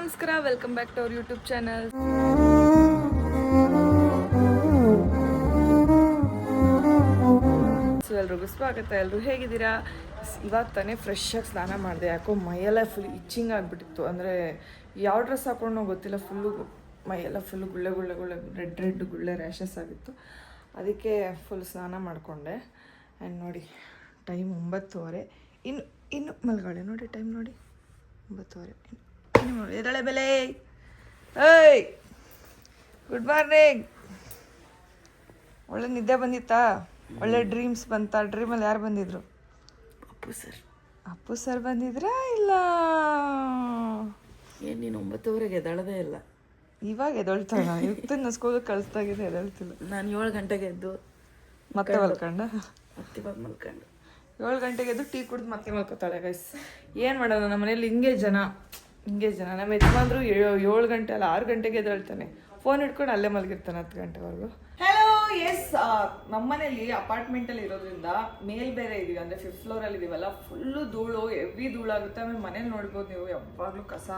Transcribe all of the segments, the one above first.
ನಮಸ್ಕಾರ welcome back to our YouTube channel so ಎಲ್ರಿಗೂ ಸ್ವಾಗತ ಎಲ್ಲರೂ ಹೇಗಿದ್ದೀರಾ? ಇವಾಗ ತಾನೇ ಫ್ರೆಶ್ ಆಗಿ ಸ್ನಾನ ಮಾಡಿದೆ. ಯಾಕೋ ಮೈಯೆಲ್ಲ ಫುಲ್ ಇಚ್ಚಿಂಗ್ ಆಗಿಬಿಟ್ಟಿತ್ತು. ಅಂದರೆ ಯಾವ ಡ್ರೆಸ್ ಹಾಕೊಂಡೋ ಗೊತ್ತಿಲ್ಲ. ಫುಲ್ಲು ಮೈಯೆಲ್ಲ ಫುಲ್ಲು ಗುಳ್ಳೆ ಗುಳ್ಳೆ ಗುಳ್ಳೆ ರೆಡ್ ರೆಡ್ ಗುಳ್ಳೆ ರ್ಯಾಷಸ್ ಆಗಿತ್ತು. ಅದಕ್ಕೆ ಫುಲ್ ಸ್ನಾನ ಮಾಡಿಕೊಂಡೆ. ಆ್ಯಂಡ್ ನೋಡಿ ಟೈಮ್ ಒಂಬತ್ತುವರೆ. ಇನ್ನು ಇನ್ನು ಮಲ್ಗಾಳೆ ನೋಡಿ ಟೈಮ್ ನೋಡಿ. ಒಂಬತ್ತುವರೆ. ಎದಳೆ ಬೆಲೆ. ಏಯ್ ಗುಡ್ ಮಾರ್ನಿಂಗ್ ಒಳ್ಳೆ ನಿದ್ದೆ ಬಂದಿತ್ತಾ? ಒಳ್ಳೆ ಡ್ರೀಮ್ಸ್ ಬಂತಾ? ಡ್ರೀಮಲ್ಲಿ ಯಾರು ಬಂದಿದ್ರು? ಅಪ್ಪು ಸರ್. ಅಪ್ಪು ಸರ್ ಬಂದಿದ್ರಾ ಇಲ್ಲ? ಏನು ನೀನು ಒಂಬತ್ತುವರೆಗೆ ಎದಳದೇ ಇಲ್ಲ? ಇವಾಗ ಎದೊಳ್ತಾಳ ಇವತ್ತು ಸ್ಕೂಲಿಗೆ ಕಳಿಸ್ದಾಗಿದೆ ಎದಳ್ತಿಲ್ಲ. ನಾನು ಏಳು ಗಂಟೆಗೆ ಎದ್ದು ಮತ್ತೆ ಮಲ್ಕೊಂಡ? ಮತ್ತೆ ಇವಾಗ ಮಲ್ಕೊಂಡು. ಏಳು ಗಂಟೆಗೆ ಎದ್ದು ಟೀ ಕುಡ್ದು ಮತ್ತೆ ಮಲ್ಕೋತಾಳೆ ಗೈಸ್ ಏನು ಮಾಡೋದು? ನಮ್ಮ ಮನೇಲಿ ಹಿಂಗೆ ಜನ. ಹಿಂಗೆ ಜನ. ನಮ್ಮ ಯಜಮಾನ್ರು ಏಳು ಗಂಟೆ ಅಲ್ಲ, ಆರು ಗಂಟೆಗೆ ಎದ್ದೇಳ್ತಾನೆ. ಫೋನ್ ಇಟ್ಕೊಂಡು ಅಲ್ಲೇ ಮಲಗಿರ್ತಾನೆ ಹತ್ತು ಗಂಟೆವರೆಗೂ. ಹಲೋ ಎಸ್ ನಮ್ಮನೇಲಿ ಅಪಾರ್ಟ್ಮೆಂಟಲ್ಲಿ ಇರೋದ್ರಿಂದ ಮೇಲ್ ಬೇರೆ ಇದೀವಿ. ಅಂದರೆ ಫಿಫ್ತ್ ಫ್ಲೋರಲ್ಲಿ ಇದೀವಲ್ಲ ಫುಲ್ಲು ಧೂಳು ಎವಿ ಧೂಳಾಗುತ್ತೆ. ಆಮೇಲೆ ಮನೇಲಿ ನೋಡ್ಬೋದು ನೀವು. ಯಾವಾಗಲೂ ಕಸ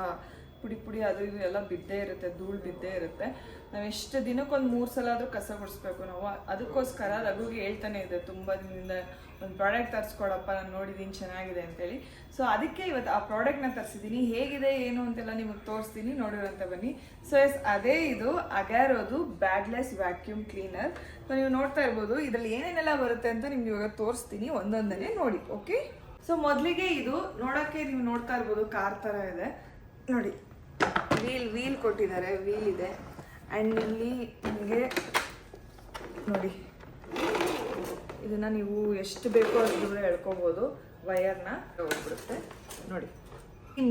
ಪುಡಿ ಪುಡಿ ಅದು ಇದು ಎಲ್ಲ ಬಿದ್ದೇ ಇರುತ್ತೆ, ಧೂಳು ಬಿದ್ದೇ ಇರುತ್ತೆ. ನಾವು ಎಷ್ಟು ದಿನಕ್ಕೊಂದು ಮೂರು ಸಲ ಆದರೂ ಕಸ ಗುಡಿಸ್ಬೇಕು ನಾವು. ಅದಕ್ಕೋಸ್ಕರ ರಘುಗೆ ಹೇಳ್ತಾನೆ ಇದೆ, ತುಂಬ ದಿನದಿಂದ ಒಂದು ಪ್ರಾಡಕ್ಟ್ ತರಿಸ್ಕೊಡಪ್ಪ, ನಾನು ನೋಡಿದ್ದೀನಿ ಚೆನ್ನಾಗಿದೆ ಅಂತೇಳಿ. ಸೊ ಅದಕ್ಕೆ ಇವತ್ತು ಆ ಪ್ರಾಡಕ್ಟ್ನ ತರಿಸಿದ್ದೀನಿ ಹೇಗಿದೆ, ಏನು ಅಂತೆಲ್ಲ ನಿಮಗೆ ತೋರಿಸ್ತೀನಿ, ನೋಡಿರಂತ ಬನ್ನಿ. ಸೊ ಎಸ್ ಅದೇ ಇದು ಅಗ್ಯಾರೋದು ಬ್ಯಾಗ್ಲೆಸ್ ವ್ಯಾಕ್ಯೂಮ್ ಕ್ಲೀನರ್ ಸೊ ನೀವು ನೋಡ್ತಾ ಇರ್ಬೋದು, ಇದರಲ್ಲಿ ಏನೇನೆಲ್ಲ ಬರುತ್ತೆ ಅಂತ ನಿಮ್ಗೆ ಇವಾಗ ತೋರಿಸ್ತೀನಿ, ಒಂದೊಂದನ್ನೇ ನೋಡಿ ಓಕೆ ಸೊ ಮೊದಲಿಗೆ ಇದು ನೋಡೋಕ್ಕೆ ನೀವು ನೋಡ್ತಾ ಇರ್ಬೋದು, ಕಾರ್ ಥರ ಇದೆ. ನೋಡಿ. ವೀಲ್ ವೀಲ್ ಕೊಟ್ಟಿದ್ದಾರೆ, ವೀಲ್ ಇದೆ. ಆ್ಯಂಡ್ ಇಲ್ಲಿ ನಿಮಗೆ ನೋಡಿ, ಇದನ್ನ ನೀವು ಎಷ್ಟು ಬೇಕೋ ಅಷ್ಟು ಎಳ್ಕೊಬೋದು ವಯರ್ನ ಹೋಗ್ಬಿಡುತ್ತೆ. ನೋಡಿ.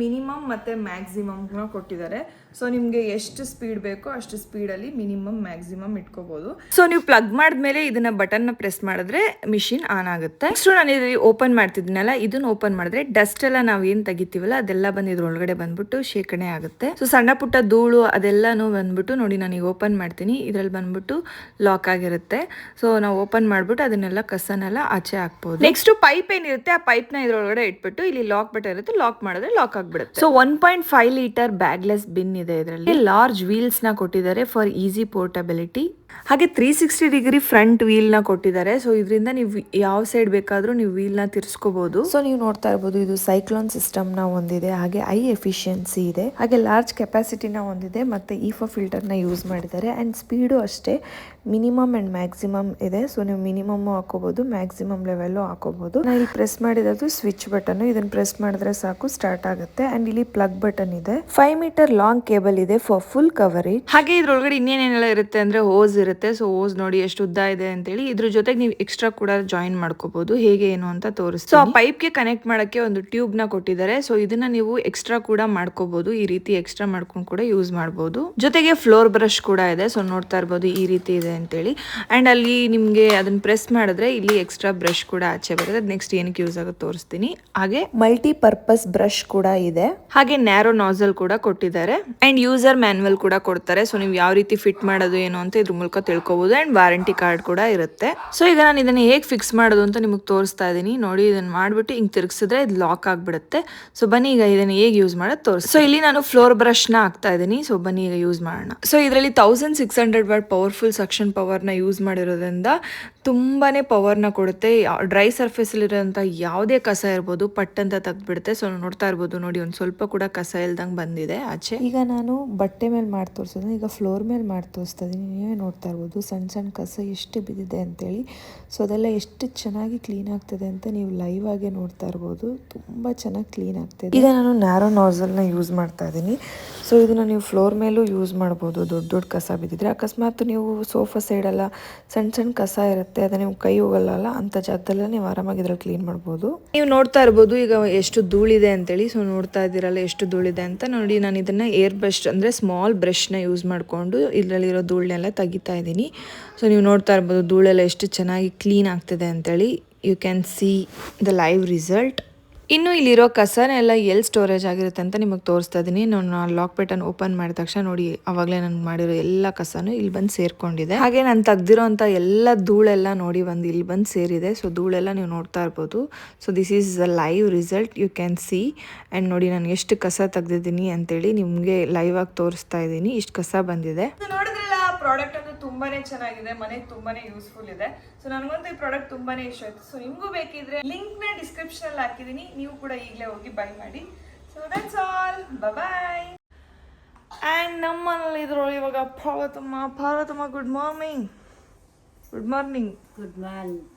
ಮಿನಿಮಮ್ ಮತ್ತೆ ಮ್ಯಾಕ್ಸಿಮಮ್ನ ಕೊಟ್ಟಿದ್ದಾರೆ. ಸೊ ನಿಮಗೆ ಎಷ್ಟು ಸ್ಪೀಡ್ ಬೇಕೋ ಅಷ್ಟು ಸ್ಪೀಡಲ್ಲಿ ಮಿನಿಮಮ್, ಮ್ಯಾಕ್ಸಿಮಮ್ ಇಟ್ಕೋಬೋದು. ಸೊ ನೀವು ಪ್ಲಗ್ ಮಾಡಿದ್ಮೇಲೆ ಇದನ್ನ ಬಟನ್ನ ಪ್ರೆಸ್ ಮಾಡಿದ್ರೆ ಮಿಷಿನ್ ಆನ್ ಆಗುತ್ತೆ. ನೆಕ್ಸ್ಟ್ ನಾನು ಇದರಲ್ಲಿ ಓಪನ್ ಮಾಡ್ತಿದ್ದೀನಲ್ಲ, ಇದನ್ನ ಓಪನ್ ಮಾಡಿದ್ರೆ ಡಸ್ಟ್ ಎಲ್ಲ ನಾವು ಏನು ತೆಗಿತೀವಲ್ಲ, ಅದೆಲ್ಲ ಬಂದು ಇದ್ರ ಒಳಗಡೆ ಬಂದ್ಬಿಟ್ಟು ಶೇಖರಣೆ ಆಗುತ್ತೆ. ಸೊ ಸಣ್ಣ ಪುಟ್ಟ ಧೂಳು ಅದೆಲ್ಲನೂ ಬಂದ್ಬಿಟ್ಟು ನೋಡಿ ನಾನು ಈಗ ಓಪನ್ ಮಾಡ್ತೀನಿ. ಇದರಲ್ಲಿ ಬಂದ್ಬಿಟ್ಟು ಲಾಕ್ ಆಗಿರುತ್ತೆ. ಸೊ ನಾವು ಓಪನ್ ಮಾಡ್ಬಿಟ್ಟು ಅದನ್ನೆಲ್ಲ ಕಸನೆಲ್ಲ ಆಚೆ ಹಾಕ್ಬೋದು. ನೆಕ್ಸ್ಟ್ ಪೈಪ್ ಏನಿರುತ್ತೆ, ಆ ಪೈಪ್ನ ಇದ್ರೊಳಗಡೆ ಇಟ್ಬಿಟ್ಟು ಇಲ್ಲಿ ಲಾಕ್ ಬಟನ್ ಇರುತ್ತೆ ಲಾಕ್ ಮಾಡಿದ್ರೆ ಲಾಕ್ ಆಗ್ಬಿಡುತ್ತೆ. So one point five litre bagless bin ಇದೆ ಇದರಲ್ಲಿ. ಲಾರ್ಜ್ ವೀಲ್ಸ್ನ ಕೊಟ್ಟಿದ್ದಾರೆ ಫಾರ್ ಈಸಿ ಪೋರ್ಟಬಿಲಿಟಿ ಹಾಗೆ ತ್ರೀ ಸಿಕ್ಸ್ಟಿ ಡಿಗ್ರಿ ಫ್ರಂಟ್ ವೀಲ್ನ ಕೊಟ್ಟಿದ್ದಾರೆ. ಸೊ ಇದರಿಂದ ನೀವು ಯಾವ ಸೈಡ್ ಬೇಕಾದರೂ ನೀವು ವೀಲ್ನ ತಿರ್ಸ್ಕೋಬಹುದು ಸೊ ನೀವು ನೋಡ್ತಾ ಇರ್ಬೋದು ಇದು ಸೈಕ್ಲೋನ್ ಸಿಸ್ಟಮ್ನ ಹೊಂದಿದೆ ಹಾಗೆ ಐ ಎಫಿಷಿಯನ್ಸಿ ಇದೆ. ಹಾಗೆ ಲಾರ್ಜ್ ಕೆಪಾಸಿಟಿನ ಹೊಂದಿದೆ ಮತ್ತೆ ಈಫೋ ಫಿಲ್ಟರ್ನ ಯೂಸ್ ಮಾಡಿದ್ದಾರೆ. ಅಂಡ್ ಸ್ಪೀಡು ಅಷ್ಟೇ ಮಿನಿಮಮ್ ಅಂಡ್ ಮ್ಯಾಕ್ಸಿಮಮ್ ಇದೆ. ಸೊ ನೀವು ಮಿನಿಮಮ್ ಹಾಕೋಬಹುದು ಮ್ಯಾಕ್ಸಿಮಮ್ ಲೆವೆಲ್ಲು ಹಾಕೋಬಹುದು ನಾನು ಇಲ್ಲಿ ಪ್ರೆಸ್ ಮಾಡಿರೋದು ಸ್ವಿಚ್ ಬಟನ್ ಇದನ್ನ ಪ್ರೆಸ್ ಮಾಡಿದ್ರೆ ಸಾಕು ಸ್ಟಾರ್ಟ್ ಆಗುತ್ತೆ. ಅಂಡ್ ಇಲ್ಲಿ ಪ್ಲಗ್ ಬಟನ್ ಇದೆ. ಫೈವ್ ಮೀಟರ್ ಲಾಂಗ್ ಕೇಬಲ್ ಇದೆ ಫಾರ್ ಫುಲ್ ಕವರೇಜ್ ಹಾಗೆ ಇದ್ರೊಳಗಡೆ ಇನ್ನೇನೇನೆಲ್ಲ ಇರುತ್ತೆ ಅಂದ್ರೆ ಹೋಸ್ ಇರುತ್ತೆ. ಸೊ ಓಸ್ ನೋಡಿ ಎಷ್ಟು ಉದ್ದ ಇದೆ ಅಂತೇಳಿ ಇದ್ರ ಜೊತೆಗೆ ನೀವು ಎಕ್ಸ್ಟ್ರಾ ಕೂಡ ಜಾಯಿನ್ ಮಾಡ್ಕೋಬಹುದು ಹೇಗೆ ಏನು ಅಂತ ತೋರಿಸ್ತೀನಿ. ಸೊ ಆ ಪೈಪ್ಗೆ ಕನೆಕ್ಟ್ ಮಾಡಕ್ಕೆ ಒಂದು ಟ್ಯೂಬ್ನ ಕೊಟ್ಟಿದ್ದಾರೆ. ಸೊ ಇದನ್ನ ನೀವು ಎಕ್ಸ್ಟ್ರಾ ಕೂಡ ಮಾಡ್ಕೋಬಹುದು ಈ ರೀತಿ ಎಕ್ಸ್ಟ್ರಾ ಮಾಡ್ಕೊಂಡು ಕೂಡ ಯೂಸ್ ಮಾಡಬಹುದು ಜೊತೆಗೆ ಫ್ಲೋರ್ ಬ್ರಷ್ ಕೂಡ ಇದೆ. ಸೊ ನೋಡ್ತಾ ಇರ್ಬೋದು ಈ ರೀತಿ ಇದೆ ಅಂತೇಳಿ. ಅಂಡ್ ಅಲ್ಲಿ ನಿಮ್ಗೆ ಅದನ್ನ ಪ್ರೆಸ್ ಮಾಡಿದ್ರೆ ಇಲ್ಲಿ ಎಕ್ಸ್ಟ್ರಾ ಬ್ರಷ್ ಕೂಡ ಆಚೆ ಬರುತ್ತೆ. ನೆಕ್ಸ್ಟ್ ಏನಕ್ಕೆ ಯೂಸ್ ಆಗುತ್ತೆ ತೋರಿಸ್ತೀನಿ. ಹಾಗೆ ಮಲ್ಟಿ ಪರ್ಪಸ್ ಬ್ರಷ್ ಕೂಡ ಇದೆ. ಹಾಗೆ ನ್ಯಾರೋ ನಾಸಲ್ ಕೂಡ ಕೊಟ್ಟಿದ್ದಾರೆ. ಅಂಡ್ ಯೂಸರ್ ಮ್ಯಾನ್ಯಲ್ ಕೂಡ ಕೊಡ್ತಾರೆ. ಸೊ ನೀವು ಯಾವ ರೀತಿ ಫಿಟ್ ಮಾಡೋದು, ಏನು ಅಂತ ಇದ್ರ ಮೂಲಕ ತಿಳ್ಕೊಬಹುದು ಅಂಡ್ ವಾರಂಟಿ ಕಾರ್ಡ್ ಕೂಡ ಇರುತ್ತೆ. ಸೊ ಈಗ ನಾನು ಇದನ್ನ ಹೇಗೆ ಫಿಕ್ಸ್ ಮಾಡೋದು ಅಂತ ನಿಮಗೆ ತೋರಿಸ್ತಾ ಇದ್ದೀನಿ ನೋಡಿ ಇದನ್ನ ಮಾಡ್ಬಿಟ್ಟು ಹಿಂಗೆ ತಿರುಗಿಸಿದ್ರೆ ಇದು ಲಾಕ್ ಆಗಿಬಿಡುತ್ತೆ. ಸೊ ಬನ್ನಿ ಈಗ ಇದನ್ನ ಹೇಗೆ ಯೂಸ್ ಮಾಡೋದು ತೋರಿಸಿ ಸೊ ಇಲ್ಲಿ ನಾನು ಫ್ಲೋರ್ ಬ್ರಷ್ನ ಹಾಕ್ತಾ ಇದ್ದೀನಿ ಸೊ ಬನ್ನಿ ಈಗ ಯೂಸ್ ಮಾಡೋಣ. ಸೊ ಇದರಲ್ಲಿ thousand six hundred watt powerful suction ಪವರ್ನ use ಮಾಡಿರೋದ್ರಿಂದ ತುಂಬಾನೇ ಪವರ್ನ ಕೊಡುತ್ತೆ. ಡ್ರೈ ಸರ್ಫೇಸಲ್ಲಿರೋಂಥ ಯಾವುದೇ ಕಸ ಇರ್ಬೋದು ಪಟ್ ಅಂತ ತೆಗ್ದ್ಬಿಡುತ್ತೆ. ಸೊ ನೋಡ್ತಾ ಇರ್ಬೋದು ನೋಡಿ ಒಂದು ಸ್ವಲ್ಪ ಕೂಡ ಕಸ ಇಲ್ದಂಗೆ ಬಂದಿದೆ ಆಚೆ. ಈಗ ನಾನು ಬಟ್ಟೆ ಮೇಲೆ ಮಾಡಿ ತೋರಿಸೋದು ಈಗ ಫ್ಲೋರ್ ಮೇಲೆ ಮಾಡಿ ತೋರಿಸ್ತಾ ಇದ್ದೀನಿ ನೀವೇ ನೋಡ್ತಾ ಇರ್ಬೋದು ಸಣ್ಣ ಸಣ್ಣ ಕಸ ಎಷ್ಟು ಬಿದ್ದಿದೆ ಅಂತೇಳಿ. ಸೊ ಅದೆಲ್ಲ ಎಷ್ಟು ಚೆನ್ನಾಗಿ ಕ್ಲೀನ್ ಆಗ್ತದೆ ಅಂತ ನೀವು ಲೈವ್ ಆಗಿ ನೋಡ್ತಾ ಇರ್ಬೋದು. ತುಂಬ ಚೆನ್ನಾಗಿ ಕ್ಲೀನ್ ಆಗ್ತಿದೆ. ಈಗ ನಾನು ನ್ಯಾರೋ ನಾಸಲ್ನ ಯೂಸ್ ಮಾಡ್ತಾ ಇದ್ದೀನಿ ಸೊ ಇದನ್ನು ನೀವು ಫ್ಲೋರ್ ಮೇಲೂ ಯೂಸ್ ಮಾಡ್ಬೋದು. ದೊಡ್ಡ ದೊಡ್ಡ ಕಸ ಬಿದ್ದಿದ್ರೆ. ಅಕಸ್ಮಾತ್ ನೀವು ಸೋಫಾ ಸೈಡೆಲ್ಲ ಸಣ್ಣ ಸಣ್ಣ ಕಸ ಇರುತ್ತೆ. ಅದು ನೀವು ಕೈ ಹೋಗಲ್ಲ ಅಂತ ಜಾಗದಲ್ಲ ನೀವು ಆರಾಮಾಗಿ ಇದ್ರಲ್ಲಿ ಕ್ಲೀನ್ ಮಾಡ್ಬೋದು. ನೀವು ನೋಡ್ತಾ ಇರ್ಬೋದು, ಈಗ ಎಷ್ಟು ಧೂಳಿದೆ ಅಂತೇಳಿ ಸೊ ನೋಡ್ತಾ ಇದ್ದೀರಲ್ಲ ಎಷ್ಟು ಧೂಳಿದೆ ಅಂತ. ನೋಡಿ, ನಾನು ಇದನ್ನ ಏರ್ ಬ್ರಷ್ ಅಂದ್ರೆ ಸ್ಮಾಲ್ ಬ್ರಷ್ನ ಯೂಸ್ ಮಾಡಿಕೊಂಡು ಇದರಲ್ಲಿರೋ ಧೂಳನ್ನೆಲ್ಲ ತೆಗಿತಾ ಇದ್ದೀನಿ. ಸೊ ನೀವು ನೋಡ್ತಾ ಇರ್ಬೋದು, ಧೂಳೆಲ್ಲ ಎಷ್ಟು ಚೆನ್ನಾಗಿ ಕ್ಲೀನ್ ಆಗ್ತಿದೆ ಅಂತೇಳಿ. You can see the live result ಇನ್ನು ಇಲ್ಲಿರೋ ಕಸನೆಲ್ಲ ಎಲ್ಲಿ ಸ್ಟೋರೇಜ್ ಆಗಿರುತ್ತೆ ಅಂತ ನಿಮಗೆ ತೋರಿಸ್ತಾ ಇದ್ದೀನಿ ನಾನು ಲಾಕ್ ಪೇಟನ್ನು ಓಪನ್ ಮಾಡಿದ ತಕ್ಷಣ ನೋಡಿ, ಅವಾಗಲೇ ನಾನು ಮಾಡಿರೋ ಎಲ್ಲ ಕಸನೂ ಇಲ್ಲಿ ಬಂದು ಸೇರ್ಕೊಂಡಿದೆ. ಹಾಗೆ ನಾನು ತೆಗ್ದಿರೋ ಅಂತ ಎಲ್ಲ ಧೂಳೆಲ್ಲ ನೋಡಿ ಬಂದು ಇಲ್ಲಿ ಬಂದು ಸೇರಿದೆ. ಸೊ ಧೂಳೆಲ್ಲ ನೀವು ನೋಡ್ತಾ ಇರ್ಬೋದು. So this is a live result you can see and ನೋಡಿ, ನಾನು ಎಷ್ಟು ಕಸ ತೆಗ್ದಿದ್ದೀನಿ ಅಂತೇಳಿ ನಿಮಗೆ ಲೈವ್ ಆಗಿ ತೋರಿಸ್ತಾ ಇದ್ದೀನಿ ಇಷ್ಟು ಕಸ ಬಂದಿದೆ. ಪ್ರಾಡಕ್ಟ್ ಅಂತೂ ತುಂಬಾನೇ ಚೆನ್ನಾಗಿದೆ ಮನೆಗೆ ತುಂಬಾನೇ ಯೂಸ್ಫುಲ್ ಇದೆ. ಸೊ ನನಗಂತೂ ಈ ಪ್ರಾಡಕ್ಟ್ ತುಂಬಾನೇ ಇಷ್ಟ ಆಯ್ತು. ಸೊ ನಿಮ್ಗೂ ಬೇಕಿದ್ರೆ ಲಿಂಕ್ನ ಡಿಸ್ಕ್ರಿಪ್ಷನ್ ಅಲ್ಲಿ ಹಾಕಿದೀನಿ ನೀವು ಕೂಡ ಈಗಲೇ ಹೋಗಿ ಬೈ ಮಾಡಿ. So that's all bye and ನಮ್ಮಲ್ಲಿ ಇದ್ರೊಳಗೆ ಇವಾಗ Parvathamma Parvathamma good morning good morning good morning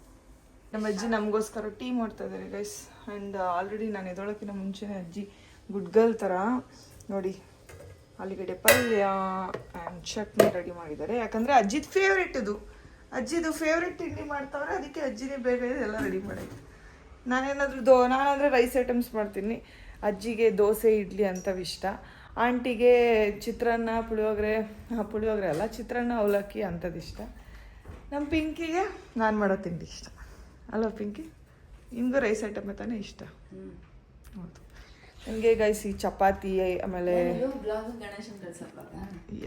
ನಮ್ಮ ಅಜ್ಜಿ ನಮಗೋಸ್ಕರ ಟೀ ಮಾಡ್ತಾ ಇದ್ದಾರೆ ಗೈಸ್ ಆ್ಯಂಡ್ ಆಲ್ರೆಡಿ ನಾನು ಎದೊಳಕ್ಕಿಂತ ಮುಂಚೆ ಅಜ್ಜಿ ಗುಡ್ ಗರ್ಲ್ ಥರ ನೋಡಿ ಆಲೂಗಡ್ಡೆ ಪಲ್ಯ ಆ್ಯಂಡ್ ಚಟ್ನಿ ರೆಡಿ ಮಾಡಿದ್ದಾರೆ. ಯಾಕಂದರೆ ಅಜ್ಜಿದು ಫೇವ್ರೆಟ್ ಇದು. ಅಜ್ಜಿದು ಫೇವ್ರೆಟ್ ತಿಂಡಿ ಮಾಡ್ತಾವ್ರೆ ಅದಕ್ಕೆ ಅಜ್ಜಿನೇ ಬೇಗ ಇದೆಲ್ಲ ರೆಡಿ ಮಾಡೈತೆ ನಾನೇನಾದರೂ ದೋ ನಾನಂದರೆ ರೈಸ್ ಐಟಮ್ಸ್ ಮಾಡ್ತೀನಿ. ಅಜ್ಜಿಗೆ ದೋಸೆ ಇಡ್ಲಿ ಅಂತವು ಇಷ್ಟ. ಆಂಟಿಗೆ ಚಿತ್ರಾನ್ನ ಪುಳಿಯೋಗರೆ ಹಾಂ ಪುಳಿಯೋಗರೆ ಅಲ್ಲ ಚಿತ್ರಾನ್ನ ಅವಲಕ್ಕಿ ಅಂಥದ್ದು ಇಷ್ಟ. ನಮ್ಮ ಪಿಂಕಿಗೆ ನಾನು ಮಾಡೋ ತಿಂಡಿ ಇಷ್ಟ. ಅಲೋ ಪಿಂಕಿ? ನಿಮಗೂ ರೈಸ್ ಐಟಮ್ ತಾನೇ ಇಷ್ಟ? ಹೌದು. ನನಗೆ ಗೈಸಿ ಚಪಾತಿ ಆಮೇಲೆ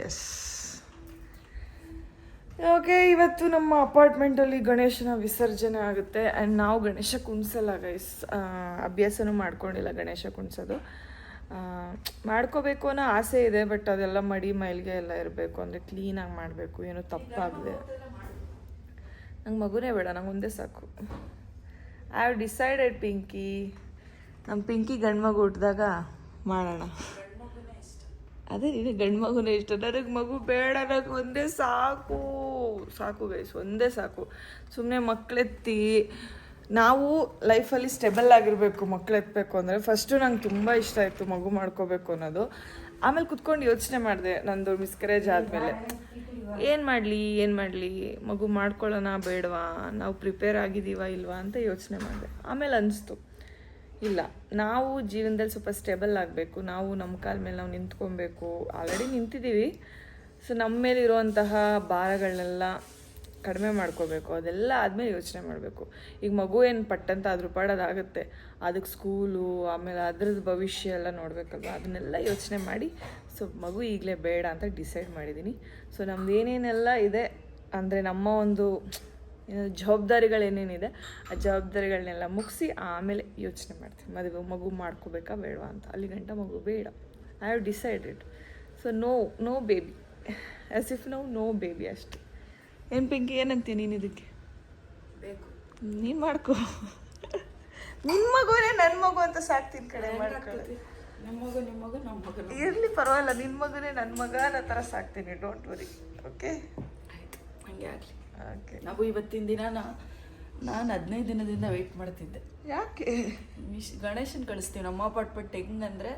ಎಸ್ ಓಕೆ, ಇವತ್ತು ನಮ್ಮ ಅಪಾರ್ಟ್ಮೆಂಟಲ್ಲಿ ಗಣೇಶನ ವಿಸರ್ಜನೆ ಆಗುತ್ತೆ. ಆ್ಯಂಡ್ ನಾವು ಗಣೇಶ ಕುಣಿಸಲ್ಲ ಗೈಸ್ ಅಭ್ಯಾಸನೂ ಮಾಡ್ಕೊಂಡಿಲ್ಲ ಗಣೇಶ ಕುಣಿಸೋದು. ಮಾಡ್ಕೋಬೇಕು ಅನ್ನೋ ಆಸೆ ಇದೆ ಬಟ್ ಅದೆಲ್ಲ ಮಡಿ ಮೈಲ್ಗೆ ಎಲ್ಲ ಇರಬೇಕು. ಅಂದರೆ ಕ್ಲೀನಾಗಿ ಮಾಡಬೇಕು. ಏನೋ ತಪ್ಪಾಗಿದೆ. ನಂಗೆ ಮಗುನೇ ಬೇಡ, ನಂಗೆ ಒಂದೇ ಸಾಕು. ಐ ಹ್ಯಾವ್ ಡಿಸೈಡೆಡ್ ಪಿಂಕಿ ನಮ್ಮ ಪಿಂಕಿ ಗಂಡ್ಮಗು ಹುಟ್ಟಿದಾಗ ಮಾಡೋಣ. ಅದೇ ನೀನು ಗಂಡು ಮಗುನೇ ಇಷ್ಟ. ನನಗೆ ಮಗು ಬೇಡ ನನಗೆ ಒಂದೇ ಸಾಕು. ಸಾಕು ಗೈಸ್ ಒಂದೇ ಸಾಕು. ಸುಮ್ಮನೆ ಮಕ್ಕಳೆತ್ತಿ ನಾವು ಲೈಫಲ್ಲಿ ಸ್ಟೆಬಲ್ ಆಗಿರಬೇಕು ಮಕ್ಕಳೆತ್ತಬೇಕು ಅಂದರೆ ಫಸ್ಟು ನಂಗೆ ತುಂಬ ಇಷ್ಟ ಆಯಿತು ಮಗು ಮಾಡ್ಕೋಬೇಕು ಅನ್ನೋದು. ಆಮೇಲೆ ಕುತ್ಕೊಂಡು ಯೋಚನೆ ಮಾಡಿದೆ ನಂದು ಮಿಸ್ಕರೇಜ್ ಆದಮೇಲೆ. ಏನು ಮಾಡಲಿ ಏನು ಮಾಡಲಿ? ಮಗು ಮಾಡ್ಕೊಳ್ಳೋಣ ಬೇಡವಾ? ನಾವು ಪ್ರಿಪೇರ್ ಆಗಿದ್ದೀವಾ ಇಲ್ವಾ ಅಂತ ಯೋಚನೆ ಮಾಡಿದೆ. ಆಮೇಲೆ ಅನಿಸ್ತು. ಇಲ್ಲ. ನಾವು ಜೀವನದಲ್ಲಿ ಸ್ವಲ್ಪ ಸ್ಟೇಬಲ್ ಆಗಬೇಕು. ನಾವು ನಮ್ಮ ಕಾಲ ಮೇಲೆ ನಾವು ನಿಂತ್ಕೊಬೇಕು. ಆಲ್ರೆಡಿ ನಿಂತಿದ್ದೀವಿ. ಸೊ ನಮ್ಮ ಮೇಲೆ ಇರುವಂತಹ ಭಾರಗಳನ್ನೆಲ್ಲ ಕಡಿಮೆ ಮಾಡ್ಕೋಬೇಕು. ಅದೆಲ್ಲ ಆದಮೇಲೆ ಯೋಚನೆ ಮಾಡಬೇಕು. ಈಗ ಮಗು ಏನು ಪಟ್ಟಂತ ಆದರೂ ಪಡೋದಾಗುತ್ತೆ. ಅದಕ್ಕೆ ಸ್ಕೂಲು ಆಮೇಲೆ ಅದ್ರದ್ದು ಭವಿಷ್ಯ ಎಲ್ಲ ನೋಡಬೇಕಲ್ವ? ಅದನ್ನೆಲ್ಲ ಯೋಚನೆ ಮಾಡಿ ಸೊ ಮಗು ಈಗಲೇ ಬೇಡ ಅಂತ ಡಿಸೈಡ್ ಮಾಡಿದ್ದೀನಿ. ಸೊ ನಮ್ದು ಏನೇನೆಲ್ಲ ಇದೆ, ಅಂದರೆ ನಮ್ಮ ಒಂದು ಜವಾಬ್ದಾರಿಗಳೇನೇನಿದೆ ಆ ಜವಾಬ್ದಾರಿಗಳನ್ನೆಲ್ಲ ಮುಗಿಸಿ ಆಮೇಲೆ ಯೋಚನೆ ಮಾಡ್ತೀನಿ. ಮದುವೆ ಮಗು ಮಾಡ್ಕೋಬೇಕಾ ಬೇಡವಾ ಅಂತ. ಅಲ್ಲಿ ಗಂಟ ಮಗು ಬೇಡ. I have decided so no no baby as if no no baby ಅಷ್ಟೆ. ಏನು ಪಿಂಕಿ ಏನಂತೀನಿ ನೀನು ಇದಕ್ಕೆ? ಬೇಕು. ನೀನು ಮಾಡ್ಕೋ. ನಿನ್ನ ಮಗುನೇ ನನ್ನ ಮಗು ಅಂತ ಸಾಕ್ತೀನಿ ಕಡೆ ಮಾಡ್ಕೊಳ್ಳಿ ನಿಮ್ಮ ಮಗು ನಿಮ್ಮ ಮಗು ನಮ್ಮ ಮಗು ಇರಲಿ ಪರವಾಗಿಲ್ಲ. ನಿನ್ನ ಮಗುನೇ ನನ್ನ ಮಗ ಅನ್ನೋ ಥರ ಸಾಕ್ತೀನಿ. ಡೋಂಟ್ ವರಿ ಓಕೆ ಆಯ್ತು. ಹಂಗೆ ಆಗಲಿ. ನಾವು ಇವತ್ತಿನ ದಿನ ನಾನು ಹದಿನೈದು ದಿನದಿಂದ ವೆಯ್ಟ್ ಮಾಡ್ತಿದ್ದೆ. ಯಾಕೆ? ವಿಶ್ ಗಣೇಶನ್ ಕಳಿಸ್ತೀವಿ ನಮ್ಮ ಅಪಾರ್ಟ್ಮೆಂಟ್ ಹೆಂಗಂದ್ರೆ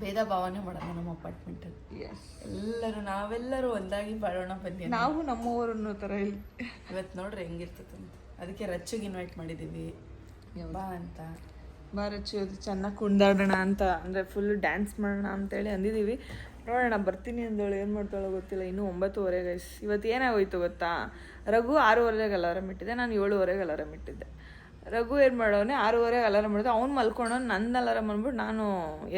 ಭೇದ ಭಾವನೆ ಮಾಡೋಣ ನಮ್ಮ ಅಪಾರ್ಟ್ಮೆಂಟಲ್ಲಿ ಎಲ್ಲರೂ ನಾವೆಲ್ಲರೂ ಒಂದಾಗಿ ಬಾಳೋಣ ಬನ್ನಿ. ನಾವು ನಮ್ಮವರು ಅನ್ನೋ ಥರ ಇಲ್ಲಿ ಇವತ್ತು ನೋಡ್ರಿ ಹೆಂಗಿರ್ತದೆ ಅಂತ. ಅದಕ್ಕೆ ರಚ್ಚಿಗೆ ಇನ್ವೈಟ್ ಮಾಡಿದ್ದೀವಿ ಬಾ ಅಂತ. ಬಾರಚ್ಚು ಅದು ಚೆನ್ನಾಗಿ ಕುಣಿದಾಡೋಣ ಅಂತ ಅಂದರೆ ಫುಲ್ ಡ್ಯಾನ್ಸ್ ಮಾಡೋಣ ಅಂತೇಳಿ ಅಂದಿದ್ದೀವಿ ನೋಡೋಣ ಬರ್ತೀನಿ ಅಂದಳು. ಏನು ಮಾಡ್ತಾಳೋ ಗೊತ್ತಿಲ್ಲ. ಇನ್ನೂ ಗೈಸ್ ಇವತ್ತು ಏನಾಗೋಯ್ತು ಗೊತ್ತಾ? ರಘು ಆರೂವರೆಗೆ ಅಲಾರಮ್ ಇಟ್ಟಿದ್ದೆ. ನಾನು ಏಳುವರೆಗೆ ಅಲಾರಮ್ ಇಟ್ಟಿದ್ದೆ. ರಘು ಏನು ಮಾಡೋನೆ ಆರೂವರೆಗೆ ಅಲಾರಮ್ ಮಾಡಿದೆ ಅವ್ನು ಮಲ್ಕೊಂಡು ನನ್ನ ಅಲಾರಮ್ ಅಂದ್ಬಿಟ್ಟು ನಾನು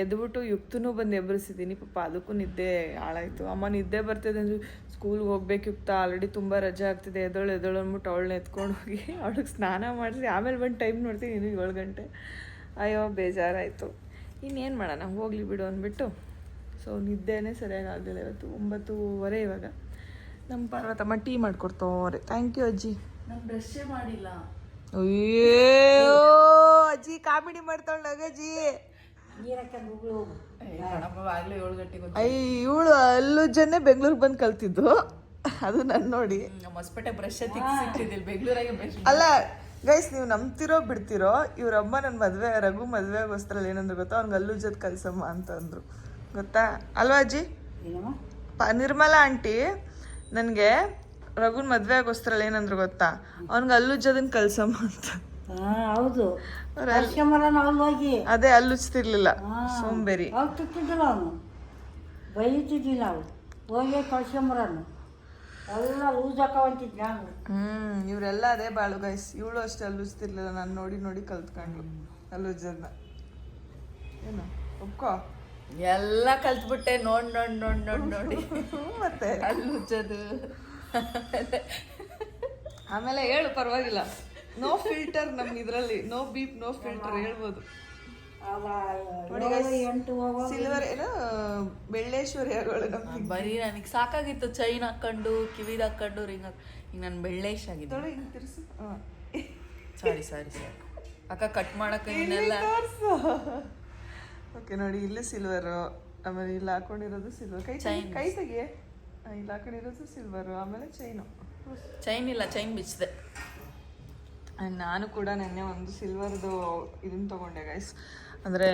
ಎದ್ಬಿಟ್ಟು ಯುಕ್ತನೂ ಬಂದು ಎಬ್ಬರಿಸಿದ್ದೀನಿ ಪಾಪ ಅದಕ್ಕೂ ನಿದ್ದೆ ಹಾಳಾಯಿತು. ಅಮ್ಮ ನಿದ್ದೆ ಬರ್ತಿದೆ ಅಂದ್ರೆ ಸ್ಕೂಲ್ಗೆ ಹೋಗ್ಬೇಕು ಯುಕ್ತ. ಆಲ್ರೆಡಿ ತುಂಬ ರಜೆ ಆಗ್ತಿದೆ. ಎದ್ದೋಳು ಎದೋಳು ಅಂದ್ಬಿಟ್ಟು ಅವಳನ್ನ ಎತ್ಕೊಂಡು ಹೋಗಿ ಅವಳಿಗೆ ಸ್ನಾನ ಮಾಡಿಸಿ ಆಮೇಲೆ ಬಂದು ಟೈಮ್ ನೋಡ್ತೀನಿ. ಇನ್ನೂ ಏಳು ಗಂಟೆ. ಅಯ್ಯೋ, ಬೇಜಾರಾಯಿತು. ಇನ್ನೇನು ಮಾಡೋಣ? ಹೋಗಲಿ ಬಿಡು ಅಂದ್ಬಿಟ್ಟು ಸೊ ನಿದ್ದೆನೇ ಸರಿಯಾಗಿ ಆಗಲಿಲ್ಲ ಇವತ್ತು. ಒಂಬತ್ತುವರೆ ಇವಾಗ. ನಮ್ಮ ಪಾರ್ವತಮ್ಮ ಟೀ ಮಾಡ್ಕೊಡ್ತವ್ರೆ. ಥ್ಯಾಂಕ್ ಯು ಅಜ್ಜಿ. ನಾನು ಬ್ರಷೇ ಮಾಡಿಲ್ಲ. ಅಯ್ಯೋ ಅಜ್ಜಿ ಕಾಮಿಡಿ ಮಾಡ್ತಾಳೆ ನಗಜ್ಜಿ ಅಯ್ಯ ಇವಳು ಅಲ್ಲು ಜನ ಬೆಂಗ್ಳೂರಿಗೆ ಬಂದು ಕಲ್ತಿದ್ದು. ಅದು ನಾನು ನೋಡಿ. ಹೊಸಪೇಟೆ ಬ್ರಷ್ ಬೆಂಗಳೂರಾಗೆ ಅಲ್ಲ ಗೈಸ್ ನೀವು ನಂಬ್ತಿರೋ ಬಿಡ್ತಿರೋ ಇವ್ರಮ್ಮ ನನ್ನ ಮದುವೆ ರಘು ಮದುವೆಗೋಸ್ಕರ ಏನಂದ್ರು ಗೊತ್ತಾ? ಅವ್ನಿಗೆ ಅಲ್ಲು ಜೊತೆ ಕಲ್ಸಮ್ಮ ಅಂತ ಅಂದ್ರು. ಗೊತ್ತಾ? ಅಲ್ವಾ ಅಜ್ಜಿ? ಪ ನಿರ್ಮಲಾ ಆಂಟಿ ನನಗೆ ರಘುನ್ ಮದುವೆಗೋಸ್ಕರ ಏನಂದ್ರು ಗೊತ್ತಾ? ಅವ್ನಿಗೆ ಅಲ್ಲುಜ್ಜದನ್ನ ಜದನ್ ಕಲ್ಸಮ್ಮ ಅಂತ. ಹೌದು. ಅದೇ ಅಲ್ಲುಚ್ತಿರ್ಲಿಲ್ಲ ಸೋಂಬೇರಿ. ಅವಾಗ ತುತ್ತಿದ್ದಿಲ್ಲ ಅವನು. ಬೈತಿದ್ದಿಲ್ಲ ನಾವು ಹೋಗಿ ಕಳ್ಸ್ಕೊಂಬರೋಣ ಎಲ್ಲ ಲೂಸ್ ಹ್ಮ್ ಇವರೆಲ್ಲ ಅದೇ ಬಾಳು ಗೈಸ್ ಇವಳು ಅಷ್ಟೇ ಅಲ್ಲುಚ್ತಿರ್ಲಿಲ್ಲ ನಾನು ನೋಡಿ ನೋಡಿ ಕಲ್ತ್ಕೊಂಡ್ಲು ಅಲ್ಲೂ ಜನ ಏನು? ಒಪ್ಕೋ? ಎಲ್ಲ ಕಲ್ತ್ಬಿಟ್ಟೆ ನೋಡ್ ನೋಡ್ ನೋಡ್ ನೋಡ್ ನೋಡಿ. ಮತ್ತೆ? ಅಲ್ಲಿ ಉಜ್ಜೋದು ಆಮೇಲೆ ಹೇಳು ಪರವಾಗಿಲ್ಲ. ನೋ ಫಿಲ್ಟರ್ ನಮ್ ಇದ್ರಲ್ಲಿ. ನೋ ಬೀಪ್ ನೋ ಫಿಲ್ಟರ್ ಹೇಳ್ಬೋದು. ಸಿಲ್ವರ್ ಏನೋ? ಬೆಳ್ಳೇಶ್ವರಿ ಆಗೋಳು ನಮ್ ಬರೀ ನನಗೆ ಸಾಕಾಗಿತ್ತು ಚೈನ್ ಹಾಕೊಂಡು ಕಿವಿದ ಹಾಕೊಂಡು ರಿಂಗ್ ಈಗ ನಾನು ಬೆಳ್ಳೇಶ್ ಆಗಿದೆ ನೋಡಿ ಹಿಂಗ್ ತಿರ್ಸು. ಸಾರಿ ಸಾರಿ ಸಾರಿ ಅಕ್ಕ ಕಟ್ ಮಾಡಕ್ಕೆ ಇನ್ನೆಲ್ಲ ಓಕೆ ನೋಡಿ ಇಲ್ಲಿ ಸಿಲ್ವರ್ ಆಮೇಲೆ ಇಲ್ಲಿ ಹಾಕೊಂಡಿರೋದು ಸಿಲ್ವರ್ ಕೈ ಕೈ ತೆಗೆ ಇಲ್ಲಿ ಹಾಕೊಂಡಿರೋದು ಸಿಲ್ವರ್ ಆಮೇಲೆ ಚೈನು ಚೈನ್ ಇಲ್ಲ ಚೈನ್ ಬಿಚ್ಚಿದೆ. ನಾನು ಕೂಡ ನೆನ್ನೆ ಒಂದು ಸಿಲ್ವರ್ದು ಇದನ್ನ ತಗೊಂಡೆ ಗೈಸ್ ಅಂದರೆ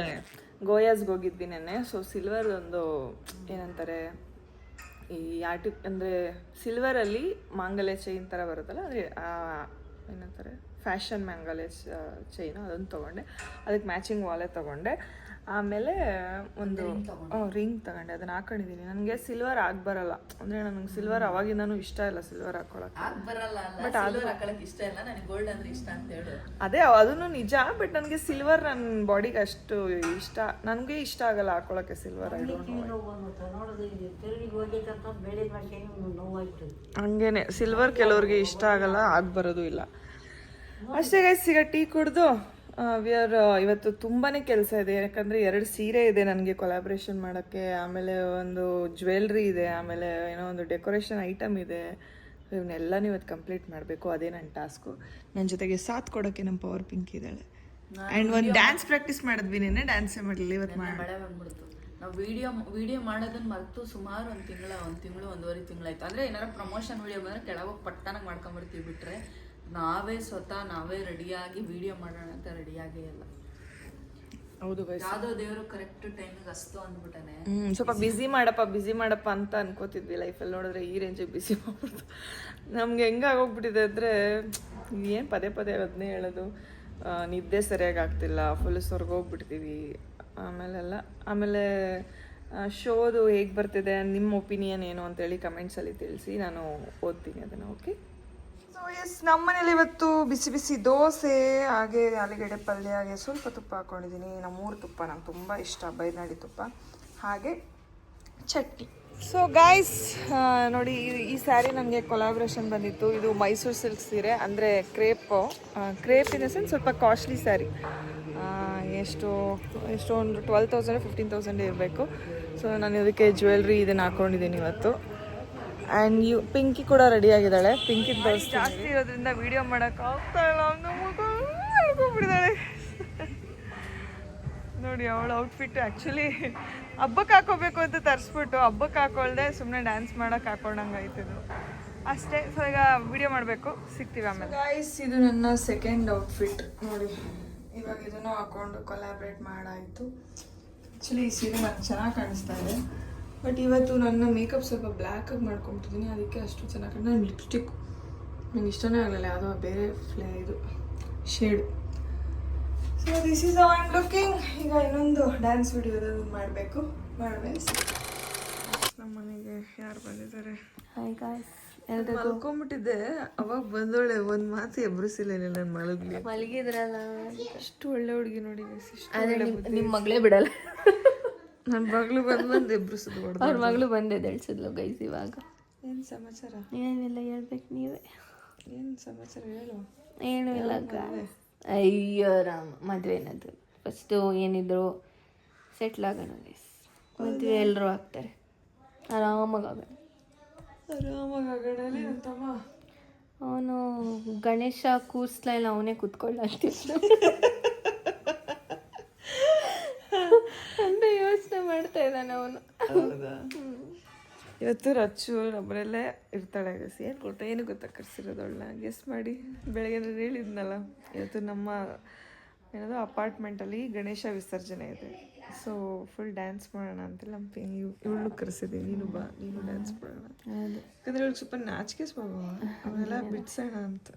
ಗೋಯಾಸ್ಗೆ ಹೋಗಿದ್ವಿ ನೆನ್ನೆ. ಸೊ ಸಿಲ್ವರ್ ಒಂದು ಏನಂತಾರೆ ಈ ಆರ್ಟಿ ಅಂದರೆ ಸಿಲ್ವರಲ್ಲಿ ಮಾಂಗಲ್ಯ ಚೈನ್ ಥರ ಬರುತ್ತಲ್ಲ ಅದೇ ಏನಂತಾರೆ ಫ್ಯಾಷನ್ ಮ್ಯಾಂಗಲೇಜ್ ಚೈನು ಅದನ್ನು ತೊಗೊಂಡೆ. ಅದಕ್ಕೆ ಮ್ಯಾಚಿಂಗ್ ವಾಲೆ ತೊಗೊಂಡೆ. ಆಮೇಲೆ ಒಂದು ರಿಂಗ್ ತಗೊಂಡೆ. ಅದನ್ನ ಹಾಕೊಂಡಿದ್ದೀನಿ ನನಗೆ ಸಿಲ್ವರ್ ಆಗಿ ಬರಲ್ಲ. ಅಂದ್ರೆ ನನಗೆ ಸಿಲ್ವರ್ ಅವಾಗಿಂದನೂ ಇಷ್ಟ ಇಲ್ಲ ಸಿಲ್ವರ್ ಹಾಕೊಳಕ್ಕೆ. ಆಗ ಬರಲ್ಲ ಅಲ್ಲ. ಸಿಲ್ವರ್ ಹಾಕೊಳಕ್ ಇಷ್ಟ ಇಲ್ಲ. ನನಗೆ ಗೋಲ್ಡ್ ಅಂದ್ರೆ ಇಷ್ಟ ಅಂತ ಹೇಳು. ಅದೇ ಅದನ್ನು ನಿಜ ಬಟ್ ನನಗೆ ಸಿಲ್ವರ್ ನನ್ನ ಬಾಡಿಗೆ ಅಷ್ಟು ಇಷ್ಟ ನನಗೆ ಇಷ್ಟ ಆಗಲ್ಲ ಹಾಕೊಳಕ್ಕೆ ಸಿಲ್ವರ್ ಹಂಗೇನೆ ಸಿಲ್ವರ್ ಕೆಲವ್ರಿಗೆ ಇಷ್ಟ ಆಗಲ್ಲ ಆಗಿ ಬರೋದು ಇಲ್ಲ. ಅಷ್ಟೇ ಗೈಸ್ ಈಗ ಟೀ ಕುಡ್ದು ವಿ ಆರ್ ಇವತ್ತು ತುಂಬಾನೇ ಕೆಲಸ ಇದೆ. ಯಾಕಂದ್ರೆ ಎರಡು ಸೀರೆ ಇದೆ ನನಗೆ ಕೊಲಾಬ್ರೇಷನ್ ಮಾಡೋಕ್ಕೆ. ಆಮೇಲೆ ಒಂದು ಜ್ಯುವೆಲ್ರಿ ಇದೆ. ಆಮೇಲೆ ಏನೋ ಒಂದು ಡೆಕೋರೇಷನ್ ಐಟಮ್ ಇದೆ. ಇವನ್ನೆಲ್ಲನೂ ಇವತ್ತು ಕಂಪ್ಲೀಟ್ ಮಾಡಬೇಕು. ಅದೇ ನನ್ನ ಟಾಸ್ಕು ನನ್ನ ಜೊತೆಗೆ ಸಾಥ್ ಕೊಡೋಕ್ಕೆ ನಮ್ಮ ಪವರ್ ಪಿಂಕ್ ಇದ್ದಾಳೆ. ಆ್ಯಂಡ್ ಒಂದು ಡ್ಯಾನ್ಸ್ ಪ್ರಾಕ್ಟೀಸ್ ಮಾಡಿದ್ವಿ ನಿನ್ನೆ. ಡ್ಯಾನ್ಸೇ ಮಾಡಲಿ ಇವತ್ತು ಮಾಡಿ. ಮಳೆ ಬಂದ್ಬಿಡ್ತು. ನಾವು ವಿಡಿಯೋ ವಿಡಿಯೋ ಮಾಡೋದನ್ನು ಮರೆತು ಸುಮಾರು ಒಂದು ತಿಂಗಳ ಒಂದು ತಿಂಗಳು ಒಂದೂವರೆ ತಿಂಗಳಾಯ್ತು. ಅಂದರೆ ಏನಾರ ಪ್ರಮೋಷನ್ ವಿಡಿಯೋ ಬಂದರೆ ಕೆಳಗೋಗಿ ಪಟ್ಟನಾಗ ಮಾಡ್ಕೊಂಬಿಡ್ತೀವಿ ಬಿಟ್ರೆ ನಾವೇ ಸ್ವತಃ ನಾವೇ ರೆಡಿಯಾಗಿ ವಿಡಿಯೋ ಮಾಡೋಣ ಅಂತ ರೆಡಿಯಾಗೇ ಇಲ್ಲ. ಹೌದು ಯಾವ್ದೋ ದೇವರು ಕರೆಕ್ಟ್ ಟೈಮಿಗೆ ಅಸ್ತು ಅಂದ್ಬಿಟ್ಟಾನೆ. ಸ್ವಲ್ಪ ಬಿಸಿ ಮಾಡಪ್ಪ ಬಿಸಿ ಮಾಡಪ್ಪ ಅಂತ ಅನ್ಕೋತಿದ್ವಿ ಲೈಫಲ್ಲಿ ನೋಡಿದ್ರೆ ಈ ರೇಂಜಿಗೆ ಬಿಸಿ ಮಾಡ್ಬಿಡ್ತು. ನಮ್ಗೆ ಹೆಂಗಾಗೋಗ್ಬಿಟ್ಟಿದೆ ಅಂದರೆ ಏನು ಪದೇ ಪದೇ ಅದನ್ನೇ ಹೇಳೋದು. ನಿದ್ದೆ ಸರಿಯಾಗಿ ಆಗ್ತಿಲ್ಲ ಫುಲ್ ಹೋಗ್ಬಿಡ್ತೀವಿ ಆಮೇಲೆಲ್ಲ ಆಮೇಲೆ ಶೋದು ಹೇಗೆ ಬರ್ತಿದೆ ನಿಮ್ಮ ಒಪಿನಿಯನ್ ಏನು ಅಂತೇಳಿ ಕಮೆಂಟ್ಸಲ್ಲಿ ತಿಳಿಸಿ ನಾನು ಓದ್ತೀನಿ ಅದನ್ನು ಓಕೆ ಸೊ ಎಸ್ ನಮ್ಮನೇಲಿ ಇವತ್ತು ಬಿಸಿ ಬಿಸಿ ದೋಸೆ, ಹಾಗೆ ಆಲೂಗಡ್ಡೆ ಪಲ್ಯ, ಹಾಗೆ ಸ್ವಲ್ಪ ತುಪ್ಪ ಹಾಕೊಂಡಿದ್ದೀನಿ. ನಮ್ಮೂರು ತುಪ್ಪ ನಂಗೆ ತುಂಬ ಇಷ್ಟ, ಬೈರ್ನಾಡಿ ತುಪ್ಪ. ಹಾಗೆ ಚಟ್ನಿ. ಸೊ ಗಾಯ್ಸ್ ನೋಡಿ, ಈ- ಸ್ಯಾರಿ ನನಗೆ ಕೊಲಾಬ್ರೇಷನ್ ಬಂದಿತ್ತು. ಇದು ಮೈಸೂರು ಸಿಲ್ಕ್ ಸೀರೆ, ಅಂದರೆ ಕ್ರೇಪು. ಕ್ರೇಪ್ ಇನ್ ಸೆನ್ಸ್ ಸ್ವಲ್ಪ ಕಾಸ್ಟ್ಲಿ ಸ್ಯಾರಿ ಎಷ್ಟು ಎಷ್ಟೊಂದು ಟ್ವೆಲ್ ತೌಸಂಡ್ ಫಿಫ್ಟೀನ್ ತೌಸಂಡ್ ಇರಬೇಕು. ಸೊ ನಾನು ಇದಕ್ಕೆ ಜ್ಯುವೆಲ್ರಿ ಇದನ್ನು ಹಾಕೊಂಡಿದ್ದೀನಿ ಇವತ್ತು. ಆ್ಯಂಡ್ ಯು ಪಿಂಕಿ ಕೂಡ ರೆಡಿ ಆಗಿದ್ದಾಳೆ. ಪಿಂಕಿ ಜಾಸ್ತಿ ಇರೋದ್ರಿಂದ ವಿಡಿಯೋ ಮಾಡೋಕೆ ಆಗ್ತಾ ಇಲ್ಲ. ನೋಡಿ ಅವಳ ಔಟ್ಫಿಟ್ ಆ್ಯಕ್ಚುಲಿ ಹಬ್ಬಕ್ಕೆ ಹಾಕೋಬೇಕು ಅಂತ ತರಿಸ್ಬಿಟ್ಟು ಹಬ್ಬಕ್ಕೆ ಹಾಕೊಳ್ದೆ ಸುಮ್ಮನೆ ಡ್ಯಾನ್ಸ್ ಮಾಡೋಕೆ ಹಾಕೊಂಡಂಗೆ ಆಯ್ತಿದ್ದು ಅಷ್ಟೇ ಸೊ ಈಗ ವಿಡಿಯೋ ಮಾಡಬೇಕು. ಸಿಗ್ತೀವಿ ಆಮೇಲೆ. ಗಾಯ್ಸ್ ಇದು ನನ್ನ ಸೆಕೆಂಡ್ ಔಟ್ಫಿಟ್ ನೋಡಿ ಇವಾಗ ಇದನ್ನು ಹಾಕೊಂಡು ಕೊಲಾಬ್ರೇಟ್ ಮಾಡಾಯಿತು. ಆ್ಯಕ್ಚುಲಿ ಈ ಸೀರೆ ನನಗೆ ಚೆನ್ನಾಗಿ ಕಾಣಿಸ್ತಾ ಇದೆ. ಬಟ್ ಇವತ್ತು ನನ್ನ ಮೇಕಪ್ ಸ್ವಲ್ಪ ಬ್ಲ್ಯಾಕಾಗಿ ಮಾಡ್ಕೊಂಬಿಟ್ಟಿದ್ದೀನಿ ಅದಕ್ಕೆ ಅಷ್ಟು ಚೆನ್ನಾಗಿ ನಾನು ಲಿಪ್ಸ್ಟಿಕ್ ನನಗೆ ಇಷ್ಟನೇ ಆಗಲಿಲ್ಲ. ಯಾವುದೋ ಬೇರೆ ಫ್ಲೇ ಇದು shade so this is on looking ಈಗ ಇನ್ನೊಂದು ಡ್ಯಾನ್ಸ್ ವಿಡಿಯೋದನ್ನು ಮಾಡಬೇಕು. ಮಾಡಬೇಕು ನಮ್ಮ ಮನೆಗೆ ಯಾರು ಬಂದಿದ್ದಾರೆ? ಹಾಯ್ ಗಾಯ್ಸ್ ಮಲ್ಕೊಂಬಿಟ್ಟಿದ್ದೆ ಅವಾಗ ಬಂದೋಳೆ ಒಂದು ಮಾತು ಎಬ್ರಿಸಿಲ್ಲ ನಾನು ಮಲಗ್ಲಿ ಮಲಗಿದ್ರಲ್ಲ. ಅಷ್ಟು ಒಳ್ಳೆ ಹುಡುಗಿ ನೋಡಿ ನಿಮ್ ನಿಮ್ಮ ಮಗಳೇ ಬಿಡಲ್ಲ. ನನ್ನ ಮಗಳು ಬಂದು ಬಂದು ಎಬ್ರಿಸಿದ್ ಹೊಡೆದು ಅವ್ರ ಮಗಳು ಬಂದೆ ಎಳ್ಸಿದ್ಲು ಗೈಸ್ ಇವಾಗ. ಏನು ಸಮಾಚಾರ? ಏನಿಲ್ಲ ಹೇಳ್ಬೇಕು ನೀವೇ. ಏನು ಸಮಾಚಾರ ಹೇಳು? ಏನು ಇಲ್ಲ ಅಯ್ಯೋ ರಾಮ ಮದುವೆ ಏನದು ಫಸ್ಟು ಏನಿದ್ರು ಸೆಟ್ಲ್ ಆಗೋಣ ಗೈಸ್ ಮದುವೆ ಎಲ್ಲರೂ ಆಗ್ತಾರೆ. ಆರಾಮಾಗಿ ಆಗೋಣ. ಆರಾಮಾಗಿ ಆಗೋಣ ಅಂತಮ್ಮ ಅವನು ಗಣೇಶ ಕೂರ್ಸ್ಲ ಇಲ್ಲ ಅವನೇ ಕೂತ್ಕೊಳ್ಳ ಅಂತಿದ್ದ ಅಂತ ಯೋಚನೆ ಮಾಡ್ತಾ ಇದ್ದಾನೆ ಅವನು. ಇವತ್ತು ರಚ್ಚು ಒಬ್ಬರಲ್ಲೇ ಇರ್ತಾಳೆ ಗಸ್ ಏನು ಗೊತ್ತಾ ಏನು ಗೊತ್ತಾ ಕರ್ಸಿರೋದವಳನ್ನ ಗೆಸ್ ಮಾಡಿ. ಬೆಳಗ್ಗೆ ನಾನು ಹೇಳಿದ್ನಲ್ಲ ಇವತ್ತು ನಮ್ಮ ಏನದು ಅಪಾರ್ಟ್ಮೆಂಟಲ್ಲಿ ಗಣೇಶ ವಿಸರ್ಜನೆ ಇದೆ. ಸೊ ಫುಲ್ ಡ್ಯಾನ್ಸ್ ಮಾಡೋಣ ಅಂತ ನಮ್ಮ ಇವಳು ಕರೆಸಿದ್ದೀವಿ ನೀನು ಬಾ ನೀನು ಡ್ಯಾನ್ಸ್ ಮಾಡೋಣ ಯಾಕಂದ್ರೆ ಇವಳು ಸ್ವಲ್ಪ ನಾಚಿಕೆ ಸ್ವಭಾವ. ಅವನ್ನೆಲ್ಲ ಬಿಡ್ಸೋಣ ಅಂತ.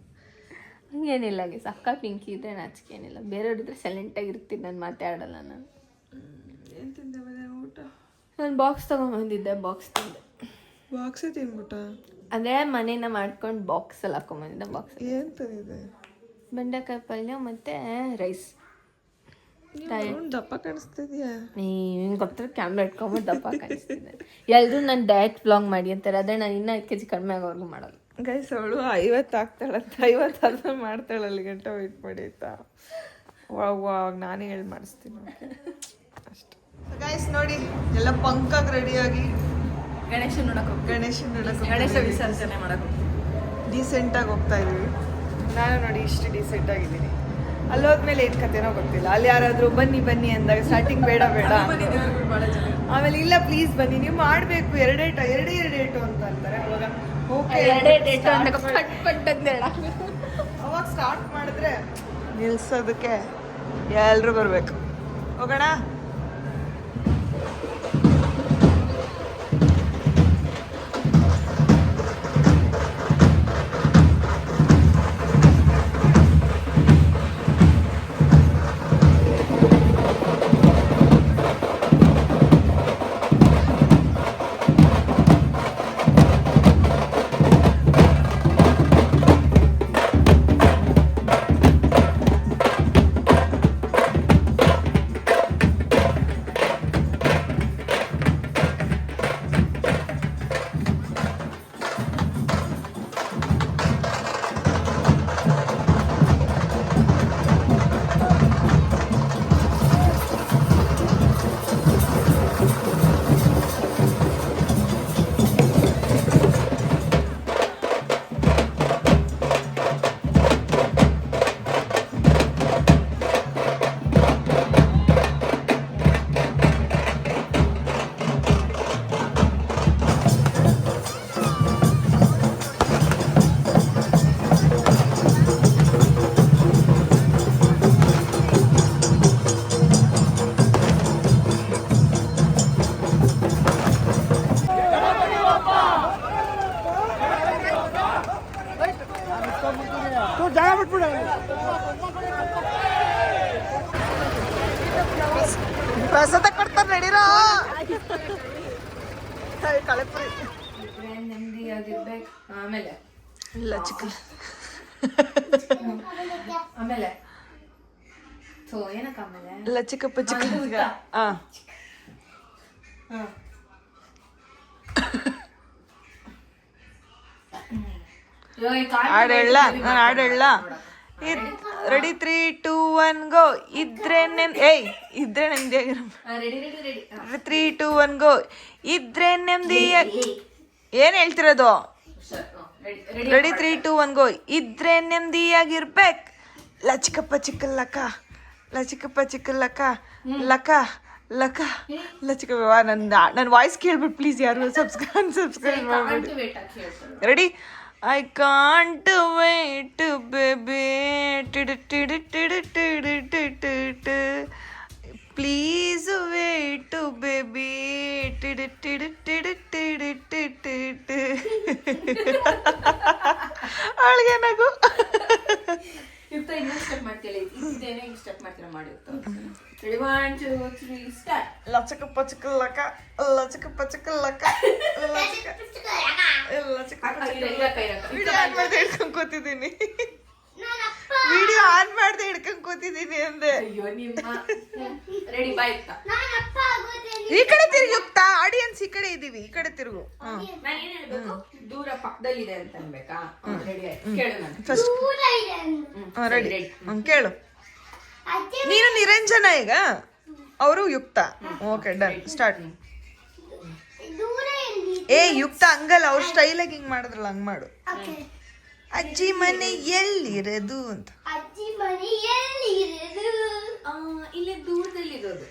ಹಂಗೇನಿಲ್ಲ ಗೇಸ್ ಅಕ್ಕ ಪಿಂಕಿ ಇದ್ರೆ ನಾಚಿಕೆ ಏನಿಲ್ಲ. ಬೇರೆಯವ್ರ ಇದ್ರೆ ಸೈಲೆಂಟಾಗಿ ಇರ್ತೀನಿ ನಾನು ಮಾತಾಡಲ್ಲ ನಾನು ಏನು ತಿಂದೆ ಮಧ್ಯಾಹ್ನ ಊಟ ನಾನು ಬಾಕ್ಸ್ ತೊಗೊಂಬಂದಿದ್ದೆ ಬಾಕ್ಸ್ ತಿಂದೆ. ಬಾಕ್ಸೇ ತಿನ್ಬಿಟ್ಟ ಅಂದರೆ ಮನೇನ ಮಾಡ್ಕೊಂಡು ಬಾಕ್ಸಲ್ಲಿ ಹಾಕೊಂಬಂದಿದ್ದೆ ಬಾಕ್ಸ್ ಏನು ತಂದಿದೆ ಬೆಂಡೆಕಾಯಿ ಪಲ್ಯ ಮತ್ತು ರೈಸ್ ದಪ್ಪ ಕಾಣಿಸ್ತಿದ್ಯಾ? ನೀನು ಗೊತ್ತಿರೋ ಕ್ಯಾಮ್ರಾ ಇಟ್ಕೊಂಬಿಟ್ಟು ದಪ್ಪ ಕಾಣಿಸ್ತಿದ್ದೆ. ಎಲ್ಲರೂ ನಾನು ಡಯಟ್ ಬ್ಲಾಗ್ ಮಾಡಿ ಅಂತಾರೆ ಅದೇ ನಾನು ಇನ್ನೂ ಐದು ಕೆ ಜಿ ಕಡಿಮೆ ಆಗೋವರೆಗೂ ಮಾಡೋಲ್ಲ. ಗೈಸ್ ಅವಳು ಐವತ್ತು ಆಗ್ತಾಳಂತ ಐವತ್ತು ಆದ್ಮೇಲೆ ಮಾಡ್ತಾಳೆ ಅಲ್ಲಿ ಗಂಟೆ ವೆಯ್ಟ್ ಮಾಡಿ ಆಯ್ತಾ? ಅವಾಗ ನಾನೇ ಹೇಳಿ ಮಾಡಿಸ್ತೀನಿ ಅಷ್ಟೆ. ಗೈಸ್ ನೋಡಿ ಎಲ್ಲ ಪಂಕಾಗಿ ರೆಡಿಯಾಗಿ ಗಣೇಶನ ನೋಡಕ್ ಗಣೇಶನ ನೋಡಕ್ಕೆ ಗಣೇಶ ವಿಸರ್ಜನೆ ಮಾಡಕ್ ಡೀಸೆಂಟಾಗಿ ಹೋಗ್ತಾ ಇದೀವಿ ನಾನು ನೋಡಿ ಇಷ್ಟು ಡೀಸೆಂಟ್ ಆಗಿದ್ದೀನಿ. ಅಲ್ಲಿ ಹೋದ್ಮೇಲೆ ಏನು ಕಥೆನೋ ಗೊತ್ತಿಲ್ಲ. ಅಲ್ಲಿ ಯಾರಾದರೂ ಬನ್ನಿ ಬನ್ನಿ ಅಂದಾಗ ಸ್ಟಾರ್ಟಿಂಗ್ ಬೇಡ ಬೇಡ ಆಮೇಲೆ ಇಲ್ಲ ಪ್ಲೀಸ್ ಬನ್ನಿ. ನೀವು ಮಾಡಬೇಕು. ಎರಡೇ ಟ ಎರಡೇ ಎರಡು ಏಟು ಅಂತ ಅಂತಾರೆ. ಅವಾಗ ಓಕೆ ಎರಡೇ ಡೇಟ್ ಅಂತ ಪಟ್ ಪಟ್ ಅಂತ ಹೇಳಕ್ಕೆ ಅವಾಗ ಸ್ಟಾರ್ಟ್ ಮಾಡಿದ್ರೆ ನಿಲ್ಸೋದಕ್ಕೆ ಎಲ್ಲರೂ ಬರಬೇಕು. ಹೋಗೋಣ? ಚಿಕ್ಕಪ್ಪ ಚಿಕ್ಕ ಹಾ ಹಾಡು ಹೇಳ ನಾನು ಹಾಡು ಹೇಳ. Ready three two one go ಇದ್ರೆ ನೆನ್ ಏಯ್ ಇದ್ರೆ ನೆಮ್ಮದಿಯಾಗಿರ ತ್ರೀ ಟೂ ಒನ್ ಗೋ ಇದ್ರೆ ನೆಮ್ಮದಿ ಏನ್ ಹೇಳ್ತಿರೋದು? Ready three two one go ಇದ್ರೆ ನೆಮ್ಮದಿಯಾಗಿರ್ಬೇಕು ಲಚ್ಕಪ್ಪ ಚಿಕ್ಕಲ್ಲಕ್ಕ. ಲಚಿಕಪ್ಪ ಚಿಕ್ಕಲ್ಲಕ್ಕ ಲಕ ಲಕ ಲಚಿಕಪ್ಪ ನನ್ನ ನನ್ನ ವಾಯ್ಸ್ ಕೇಳ್ಬಿಟ್ಟು ಪ್ಲೀಸ್ ಯಾರು ಸಬ್ಸ್ಕ್ರೈಬ್ ಸಬ್ಸ್ಕ್ರೈಬ್ ಮಾಡ್ಬೇಡಿ ವೇಟ್ ಹಾಕಿ ಹೇಳ್ತಾರೆ ready I can't wait baby please wait baby ಅವಳಿಗೆ ನಗು ಯುಕ್ತ ಇನ್ನೊಂದು ಸ್ಟೆಪ್ ಮಾಡ್ತಿಲ್ಲ. ಇದೇನೇ ಸ್ಟೆಪ್ ಮಾಡ್ತೀರಾ ಮಾಡಿ ready one two three start ಲಚಕ ಪಚಕ ಲಕ ಲಚಕ ಪಚಕ ಲಕ ಲಚಕ ಲಚಕ ಪಚಕ ಲಕ. ಕೂತಿದ್ದೀನಿ. ವಿಡಿಯೋ ಆನ್ ಮಾಡ್ದೆ ಹಿಡ್ಕೊಂಡ್ ಕೂತಿದ್ದೀನಿ ಅಂದೆ. ಅಯ್ಯೋ ನಿಮ್ಮ ರೆಡಿ ಬಾಯ್ ಈ ಕಡೆ ತಿರುಗುತ್ತಾ ಯುಕ್ತ ಆಡಿಯನ್ಸ್ ಈ ಕಡೆ ಇದೀವಿ ಈ ಕಡೆ ತಿರುಗು. ನಾನು ಏನ್ ಹೇಳ್ಬೇಕು? ದೂರ ಪಕ್ಕದಲ್ಲಿದೆ ಅಂತ ಅನ್ಬೇಕಾ? ರೆಡಿ ಆಯ್ತು. ಕೇಳು ನಾನು. ಫಸ್ಟ್ ರೆಡಿ ಹ್ಮ್ ಕೇಳು. ನೀನು ನಿರಂಜನ ಈಗ? ಅವರು ಯುಕ್ತ. ಓಕೆ ಡನ್ ಸ್ಟಾರ್ಟ್ ಏ ಯುಕ್ತ ಹಂಗಲ್ಲ. ಅವ್ರ ಸ್ಟೈಲಾಗಿ ಹಿಂಗ್ ಮಾಡಿದ್ರಲ್ಲ ಹಂಗ್ ಮಾಡು. ಅಜ್ಜಿ ಮನೆ ಎಲ್ಲಿರೋದು ಅಂತ. ಅಜ್ಜಿ ಮನೆ ಎಲ್ಲಿರೋದು? ಆ, ಇಲ್ಲೇ ದೂರದಲ್ಲಿರೋದು.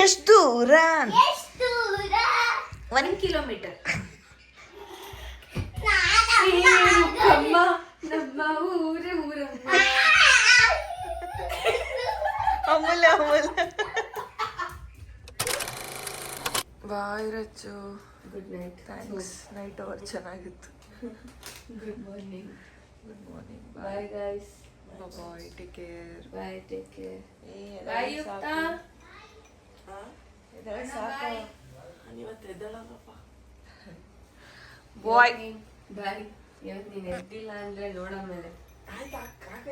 ಎಷ್ಟು ದೂರ ಅಂತ. ಎಷ್ಟು ದೂರ? ಒಂದ್ ಕಿಲೋಮೀಟರ್ ಅಮ್ಮ ನಮ್ಮ ಊರ ಊರಮ್ಮ. Amulya Amulya bye Rachchu good night thanks night hour ಚೆನ್ನಾಗಿತ್ತು. Good morning good morning bye guys bye take care bye take care bye ಯುಕ್ತ ಬಾಯ್ ಬಾಯ್ ಇವತ್ತು ನೀನು ಎದ್ದಿಲ್ಲ ಅಂದರೆ ನೋಡೋ ಮೇಲೆ